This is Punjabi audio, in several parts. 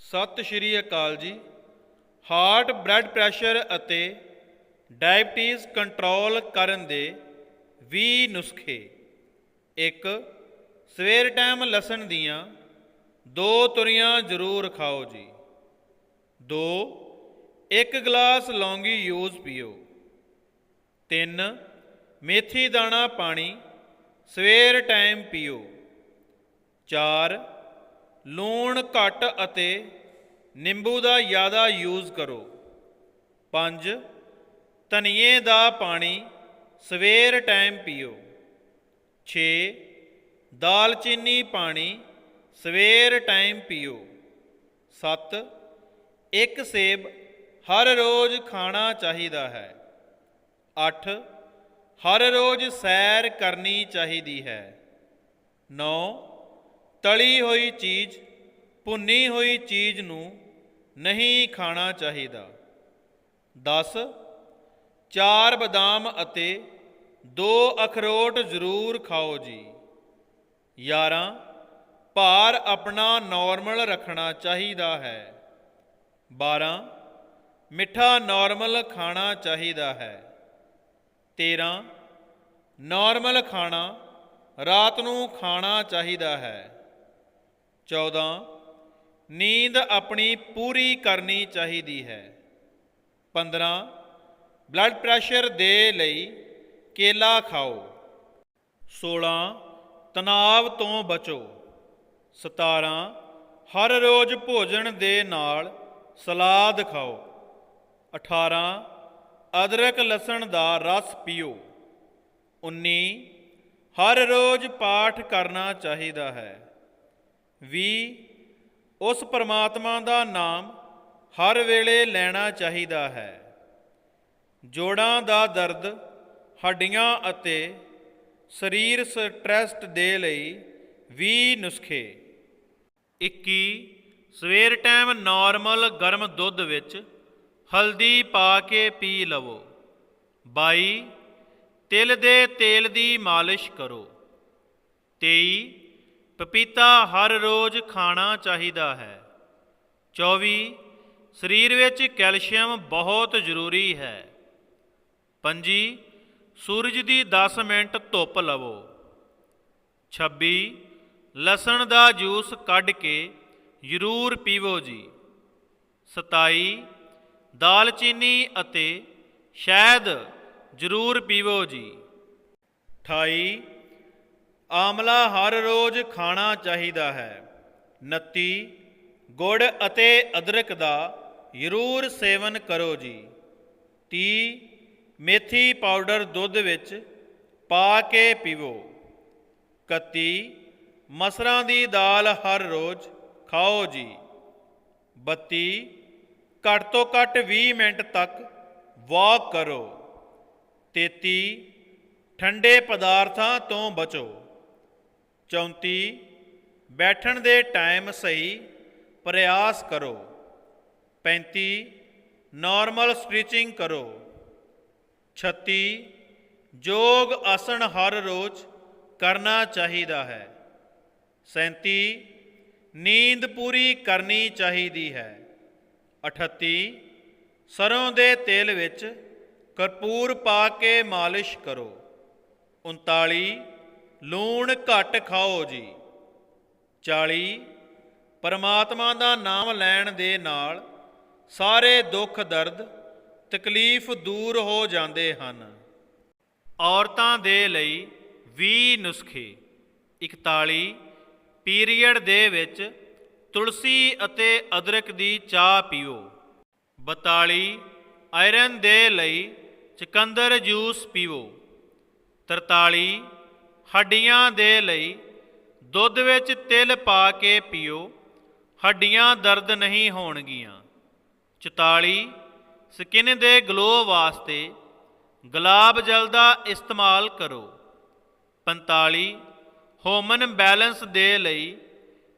ਸਤਿ ਸ਼੍ਰੀ ਅਕਾਲ ਜੀ। ਹਾਰਟ ਬਲੱਡ ਪ੍ਰੈਸ਼ਰ ਅਤੇ ਡਾਇਬਟੀਜ਼ ਕੰਟਰੋਲ ਕਰਨ ਦੇ 20 ਨੁਸਖੇ। ਇੱਕ, ਸਵੇਰ ਟਾਈਮ ਲਸਣ ਦੀਆਂ ਦੋ ਤੁਰੀਆਂ ਜ਼ਰੂਰ ਖਾਓ ਜੀ। ਦੋ, ਇੱਕ ਗਲਾਸ ਲੌਂਗੀ ਯੂਜ਼ ਪੀਓ। ਤਿੰਨ, ਮੇਥੀ ਦਾਣਾ ਪਾਣੀ ਸਵੇਰ ਟਾਈਮ ਪੀਓ। ਚਾਰ ਲੂਣ ਘੱਟ ਅਤੇ ਨਿੰਬੂ ਦਾ ਜ਼ਿਆਦਾ ਯੂਜ਼ ਕਰੋ। ਪੰਜ, ਧਨੀਏ ਦਾ ਪਾਣੀ ਸਵੇਰ ਟਾਈਮ ਪੀਓ। 6 ਦਾਲਚੀਨੀ ਪਾਣੀ ਸਵੇਰ ਟਾਈਮ ਪੀਓ। 7 ਇੱਕ ਸੇਬ ਹਰ ਰੋਜ਼ ਖਾਣਾ ਚਾਹੀਦਾ ਹੈ। 8 ਹਰ ਰੋਜ਼ ਸੈਰ ਕਰਨੀ ਚਾਹੀਦੀ ਹੈ। 9 ਤਲੀ ਹੋਈ ਚੀਜ਼, ਭੁੰਨੀ ਹੋਈ ਚੀਜ਼ ਨੂੰ ਨਹੀਂ ਖਾਣਾ ਚਾਹੀਦਾ। 10 ਚਾਰ ਬਦਾਮ ਅਤੇ ਦੋ ਅਖਰੋਟ ਜ਼ਰੂਰ ਖਾਓ ਜੀ। 11 ਭਾਰ ਆਪਣਾ ਨਾਰਮਲ ਰੱਖਣਾ ਚਾਹੀਦਾ ਹੈ। 12 ਮਿੱਠਾ ਨਾਰਮਲ ਖਾਣਾ ਚਾਹੀਦਾ ਹੈ। 13 ਨਾਰਮਲ ਖਾਣਾ ਰਾਤ ਨੂੰ ਖਾਣਾ ਚਾਹੀਦਾ ਹੈ। 14 ਨੀਂਦ ਆਪਣੀ ਪੂਰੀ ਕਰਨੀ ਚਾਹੀਦੀ ਹੈ। 15 ਬਲੱਡ ਪ੍ਰੈਸ਼ਰ ਦੇ ਲਈ ਕੇਲਾ ਖਾਓ। 16 ਤਣਾਅ ਤੋਂ ਬਚੋ। 17 ਹਰ ਰੋਜ਼ ਭੋਜਨ ਦੇ ਨਾਲ ਸਲਾਦ ਖਾਓ। 18 ਅਦਰਕ ਲਸਣ ਦਾ ਰਸ ਪੀਓ। 19 ਹਰ ਰੋਜ਼ ਪਾਠ ਕਰਨਾ ਚਾਹੀਦਾ ਹੈ। ਵੀ ਉਸ ਪਰਮਾਤਮਾ ਦਾ ਨਾਮ ਹਰ ਵੇਲੇ ਲੈਣਾ ਚਾਹੀਦਾ ਹੈ। ਜੋੜਾਂ ਦਾ ਦਰਦ, ਹੱਡੀਆਂ ਅਤੇ ਸਰੀਰ ਸਟ੍ਰੈਸਟ ਦੇ ਲਈ 20 ਨੁਸਖੇ। 21 ਸਵੇਰ ਟਾਈਮ ਨਾਰਮਲ ਗਰਮ ਦੁੱਧ ਵਿੱਚ ਹਲਦੀ ਪਾ ਕੇ ਪੀ ਲਵੋ। 22 ਤਿਲ ਦੇ ਤੇਲ ਦੀ ਮਾਲਿਸ਼ ਕਰੋ। 23 ਪਪੀਤਾ ਹਰ ਰੋਜ਼ ਖਾਣਾ ਚਾਹੀਦਾ ਹੈ। 24 ਸਰੀਰ ਵਿੱਚ ਕੈਲਸ਼ੀਅਮ ਬਹੁਤ ਜ਼ਰੂਰੀ ਹੈ। 25 ਸੂਰਜ ਦੀ 10 ਮਿੰਟ ਧੁੱਪ ਲਵੋ। 26 ਲਸਣ ਦਾ ਜੂਸ ਕੱਢ ਕੇ ਜ਼ਰੂਰ ਪੀਵੋ ਜੀ। 27 ਦਾਲਚੀਨੀ ਅਤੇ ਸ਼ਹਿਦ ਜ਼ਰੂਰ ਪੀਵੋ ਜੀ। 28 ਆਮਲਾ ਹਰ ਰੋਜ਼ ਖਾਣਾ ਚਾਹੀਦਾ ਹੈ। 29 ਗੁੜ ਅਤੇ ਅਦਰਕ ਦਾ ਜ਼ਰੂਰ ਸੇਵਨ ਕਰੋ ਜੀ। 30 ਮੇਥੀ ਪਾਊਡਰ ਦੁੱਧ ਵਿੱਚ ਪਾ ਕੇ ਪੀਵੋ। 31 ਮਸਰਾਂ ਦੀ ਦਾਲ ਹਰ ਰੋਜ਼ ਖਾਓ ਜੀ। 32 ਘੱਟ ਤੋਂ ਘੱਟ 20 ਮਿੰਟ ਤੱਕ ਵਾਕ ਕਰੋ। 33 ਠੰਡੇ ਪਦਾਰਥਾਂ ਤੋਂ ਬਚੋ। 34 ਬੈਠਣ ਦੇ ਟਾਈਮ ਸਹੀ ਪ੍ਰਯਾਸ ਕਰੋ। 35 ਨਾਰਮਲ ਸਟ੍ਰੈਚਿੰਗ ਕਰੋ। 36 ਯੋਗ ਆਸਣ ਹਰ ਰੋਜ਼ ਕਰਨਾ ਚਾਹੀਦਾ ਹੈ। 37 ਨੀਂਦ ਪੂਰੀ ਕਰਨੀ ਚਾਹੀਦੀ ਹੈ। 38 ਸਰੋਂ ਦੇ ਤੇਲ ਵਿੱਚ ਕਰਪੂਰ ਪਾ ਕੇ ਮਾਲਿਸ਼ ਕਰੋ। 39 ਲੂਣ ਘੱਟ ਖਾਓ ਜੀ। 40 ਪਰਮਾਤਮਾ ਦਾ ਨਾਮ ਲੈਣ ਦੇ ਨਾਲ ਸਾਰੇ ਦੁੱਖ ਦਰਦ, ਤਕਲੀਫ ਦੂਰ ਹੋ ਜਾਂਦੇ ਹਨ। ਔਰਤਾਂ ਦੇ ਲਈ 20 ਨੁਸਖੇ 41 ਪੀਰੀਅਡ ਦੇ ਵਿੱਚ ਤੁਲਸੀ ਅਤੇ ਅਦਰਕ ਦੀ ਚਾਹ ਪੀਓ। 42 ਆਇਰਨ ਦੇ ਲਈ ਚਕੰਦਰ ਜੂਸ ਪੀਓ। 43 ਹੱਡੀਆਂ ਦੇ ਲਈ ਦੁੱਧ ਵਿੱਚ ਤਿਲ ਪਾ ਕੇ ਪੀਓ, ਹੱਡੀਆਂ ਦਰਦ ਨਹੀਂ ਹੋਣਗੀਆਂ। 44 ਸਕਿਨ ਦੇ ਗਲੋ ਵਾਸਤੇ ਗੁਲਾਬ ਜਲ ਦਾ ਇਸਤੇਮਾਲ ਕਰੋ। 45 ਹੋਮਨ ਬੈਲੈਂਸ ਦੇ ਲਈ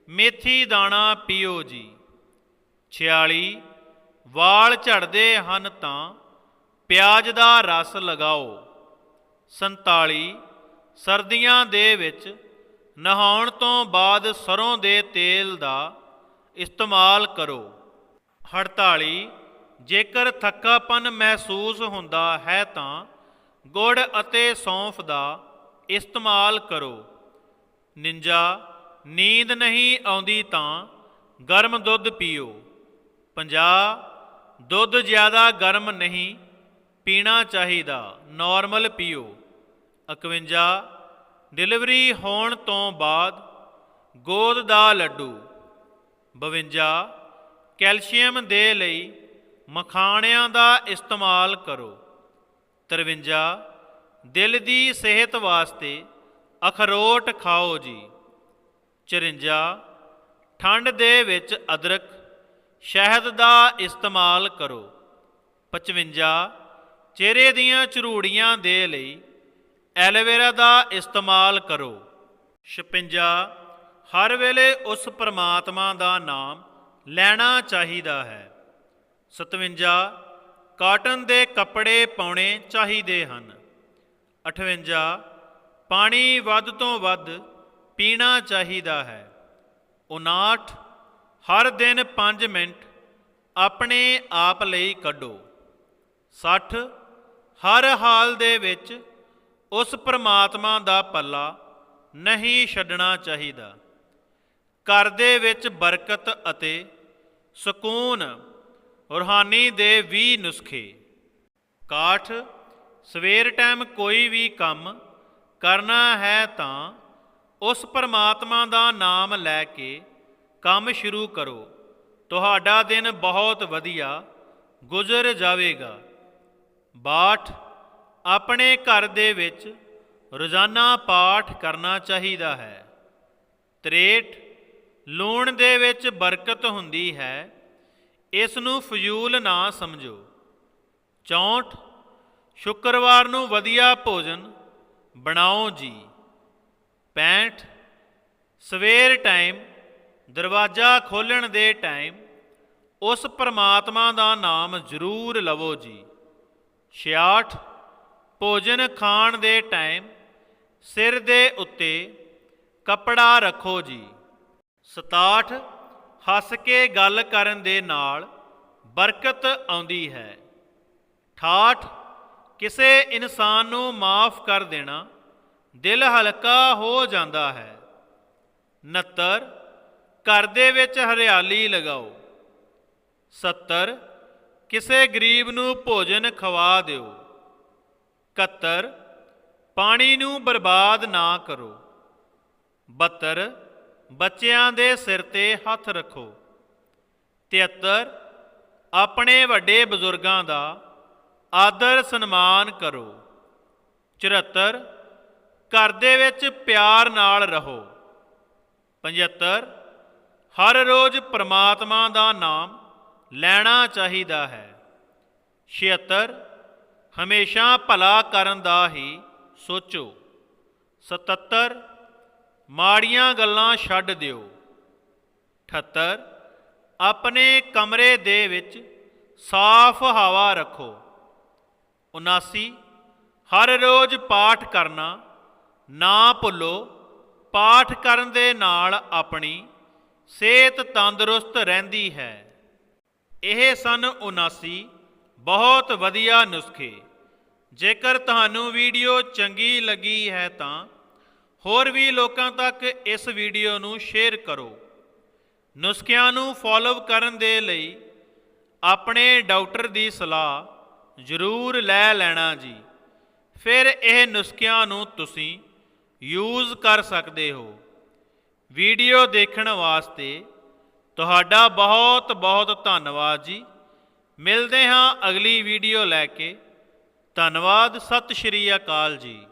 ਮੇਥੀ ਦਾਣਾ ਪੀਓ ਜੀ। 46 ਵਾਲ ਝੜਦੇ ਹਨ ਤਾਂ ਪਿਆਜ਼ ਦਾ ਰਸ ਲਗਾਓ। 47 ਸਰਦੀਆਂ ਦੇ ਵਿੱਚ ਨਹਾਉਣ ਤੋਂ ਬਾਅਦ ਸਰੋਂ ਦੇ ਤੇਲ ਦਾ ਇਸਤੇਮਾਲ ਕਰੋ। 48 ਜੇਕਰ ਥੱਕਾਪਨ ਮਹਿਸੂਸ ਹੁੰਦਾ ਹੈ ਤਾਂ ਗੁੜ ਅਤੇ ਸੌਂਫ ਦਾ ਇਸਤੇਮਾਲ ਕਰੋ। 49 ਨੀਂਦ ਨਹੀਂ ਆਉਂਦੀ ਤਾਂ ਗਰਮ ਦੁੱਧ ਪੀਓ। 50 ਦੁੱਧ ਜ਼ਿਆਦਾ ਗਰਮ ਨਹੀਂ, ਪੀਣਾ ਚਾਹੀਦਾ, ਨਾਰਮਲ ਪੀਓ। 51 ਡਿਲੀਵਰੀ ਹੋਣ ਤੋਂ ਬਾਅਦ ਗੋਦ ਦਾ ਲੱਡੂ। 52 ਕੈਲਸ਼ੀਅਮ ਦੇ ਲਈ ਮਖਾਣਿਆਂ ਦਾ ਇਸਤੇਮਾਲ ਕਰੋ। 53 ਦਿਲ ਦੀ ਸਿਹਤ ਵਾਸਤੇ ਅਖਰੋਟ ਖਾਓ ਜੀ। 54 ਠੰਡ ਦੇ ਵਿੱਚ ਅਦਰਕ ਸ਼ਹਿਦ ਦਾ ਇਸਤੇਮਾਲ ਕਰੋ। 55 ਚਿਹਰੇ ਦੀਆਂ ਚਰੂੜੀਆਂ ਦੇ ਲਈ ਐਲੋਵੇਰਾ ਦਾ ਇਸਤੇਮਾਲ ਕਰੋ। 56 ਹਰ ਵੇਲੇ ਉਸ ਪ੍ਰਮਾਤਮਾ ਦਾ ਨਾਮ ਲੈਣਾ ਚਾਹੀਦਾ ਹੈ। 57 ਕਾਟਨ ਦੇ ਕੱਪੜੇ ਪਾਉਣੇ ਚਾਹੀਦੇ ਹਨ। 58 ਪਾਣੀ ਵੱਧ ਤੋਂ ਵੱਧ ਪੀਣਾ ਚਾਹੀਦਾ ਹੈ। 59 ਹਰ ਦਿਨ 5 ਮਿੰਟ ਆਪਣੇ ਆਪ ਲਈ ਕੱਢੋ। 60 ਹਰ ਹਾਲ ਦੇ ਵਿੱਚ ਉਸ ਪ੍ਰਮਾਤਮਾ ਦਾ ਪੱਲਾ ਨਹੀਂ ਛੱਡਣਾ ਚਾਹੀਦਾ। ਘਰ ਦੇ ਵਿੱਚ ਬਰਕਤ ਅਤੇ ਸਕੂਨ, ਰੂਹਾਨੀ ਦੇ 20 ਨੁਸਖੇ। ਕਾਠ, ਸਵੇਰ ਟਾਈਮ ਕੋਈ ਵੀ ਕੰਮ ਕਰਨਾ ਹੈ ਤਾਂ ਉਸ ਪਰਮਾਤਮਾ ਦਾ ਨਾਮ ਲੈ ਕੇ ਕੰਮ ਸ਼ੁਰੂ ਕਰੋ। ਤੁਹਾਡਾ ਦਿਨ ਬਹੁਤ ਵਧੀਆ ਗੁਜ਼ਰ ਜਾਵੇਗਾ। ਬਾਠ ਆਪਣੇ ਘਰ ਦੇ ਵਿੱਚ ਰੋਜ਼ਾਨਾ ਪਾਠ ਕਰਨਾ ਚਾਹੀਦਾ ਹੈ। 63 ਲੂਣ ਦੇ ਵਿੱਚ ਬਰਕਤ ਹੁੰਦੀ ਹੈ। ਇਸ ਨੂੰ ਫਜ਼ੂਲ ਨਾ ਸਮਝੋ। 64 ਸ਼ੁੱਕਰਵਾਰ ਨੂੰ ਵਧੀਆ ਭੋਜਨ ਬਣਾਓ ਜੀ। 65 ਸਵੇਰ ਟਾਈਮ ਦਰਵਾਜ਼ਾ ਖੋਲਣ ਦੇ ਟਾਈਮ ਉਸ ਪਰਮਾਤਮਾ ਦਾ ਨਾਮ ਜ਼ਰੂਰ ਲਵੋ ਜੀ। 66 ਭੋਜਨ ਖਾਣ ਦੇ ਟਾਈਮ ਸਿਰ ਦੇ ਉੱਤੇ ਕੱਪੜਾ ਰੱਖੋ ਜੀ। 67 ਹੱਸ ਕੇ ਗੱਲ ਕਰਨ ਦੇ ਨਾਲ ਬਰਕਤ ਆਉਂਦੀ ਹੈ। 68 ਕਿਸੇ ਇਨਸਾਨ ਨੂੰ ਮਾਫ ਕਰ ਦੇਣਾ ਦਿਲ ਹਲਕਾ ਹੋ ਜਾਂਦਾ ਹੈ। 69 ਘਰ ਦੇ ਵਿੱਚ ਹਰਿਆਲੀ ਲਗਾਓ। 70 ਕਿਸੇ ਗਰੀਬ ਨੂੰ ਭੋਜਨ ਖਵਾ ਦਿਓ। 71 ਪਾਣੀ ਨੂੰ ਬਰਬਾਦ ਨਾ ਕਰੋ। 72 ਬੱਚਿਆਂ ਦੇ ਸਿਰ ਤੇ ਹੱਥ ਰੱਖੋ। 73 ਆਪਣੇ ਵੱਡੇ ਬਜ਼ੁਰਗਾਂ ਦਾ ਆਦਰ ਸਨਮਾਨ ਕਰੋ। 74 ਘਰ ਦੇ ਵਿੱਚ ਪਿਆਰ ਨਾਲ ਰਹੋ। 75 ਹਰ ਰੋਜ਼ ਪ੍ਰਮਾਤਮਾ ਦਾ ਨਾਮ ਲੈਣਾ ਚਾਹੀਦਾ ਹੈ। 76 ਹਮੇਸ਼ਾ ਭਲਾ ਕਰਨ ਦਾ ਹੀ ਸੋਚੋ। 77 ਮਾੜੀਆਂ ਗੱਲਾਂ ਛੱਡ ਦਿਓ। 78 ਆਪਣੇ ਕਮਰੇ ਦੇ ਵਿੱਚ ਸਾਫ਼ ਹਵਾ ਰੱਖੋ। 79 ਹਰ ਰੋਜ਼ ਪਾਠ ਕਰਨਾ, ਨਾ ਭੁੱਲੋ। ਪਾਠ ਕਰਨ ਦੇ ਨਾਲ ਆਪਣੀ ਸਿਹਤ ਤੰਦਰੁਸਤ ਰਹਿੰਦੀ ਹੈ। ਇਹ ਸਨ 79 ਬਹੁਤ ਵਧੀਆ ਨੁਸਖੇ। ਜੇਕਰ ਤੁਹਾਨੂੰ ਵੀਡੀਓ ਚੰਗੀ ਲੱਗੀ ਹੈ ਤਾਂ ਹੋਰ ਵੀ ਲੋਕਾਂ ਤੱਕ ਇਸ ਵੀਡੀਓ ਨੂੰ ਸ਼ੇਅਰ ਕਰੋ। ਨੁਸਖਿਆਂ ਨੂੰ ਫੋਲੋ ਕਰਨ ਦੇ ਲਈ ਆਪਣੇ ਡਾਕਟਰ ਦੀ ਸਲਾਹ ਜ਼ਰੂਰ ਲੈ ਲੈਣਾ ਜੀ। ਫਿਰ ਇਹ ਨੁਸਖਿਆਂ ਨੂੰ ਤੁਸੀਂ ਯੂਜ਼ ਕਰ ਸਕਦੇ ਹੋ। ਵੀਡੀਓ ਦੇਖਣ ਵਾਸਤੇ ਤੁਹਾਡਾ ਬਹੁਤ ਬਹੁਤ ਧੰਨਵਾਦ ਜੀ। ਮਿਲਦੇ ਹਾਂ ਅਗਲੀ ਵੀਡੀਓ ਲੈ ਕੇ। ਧੰਨਵਾਦ ਸਤਿ ਸ਼੍ਰੀ ਅਕਾਲ ਜੀ।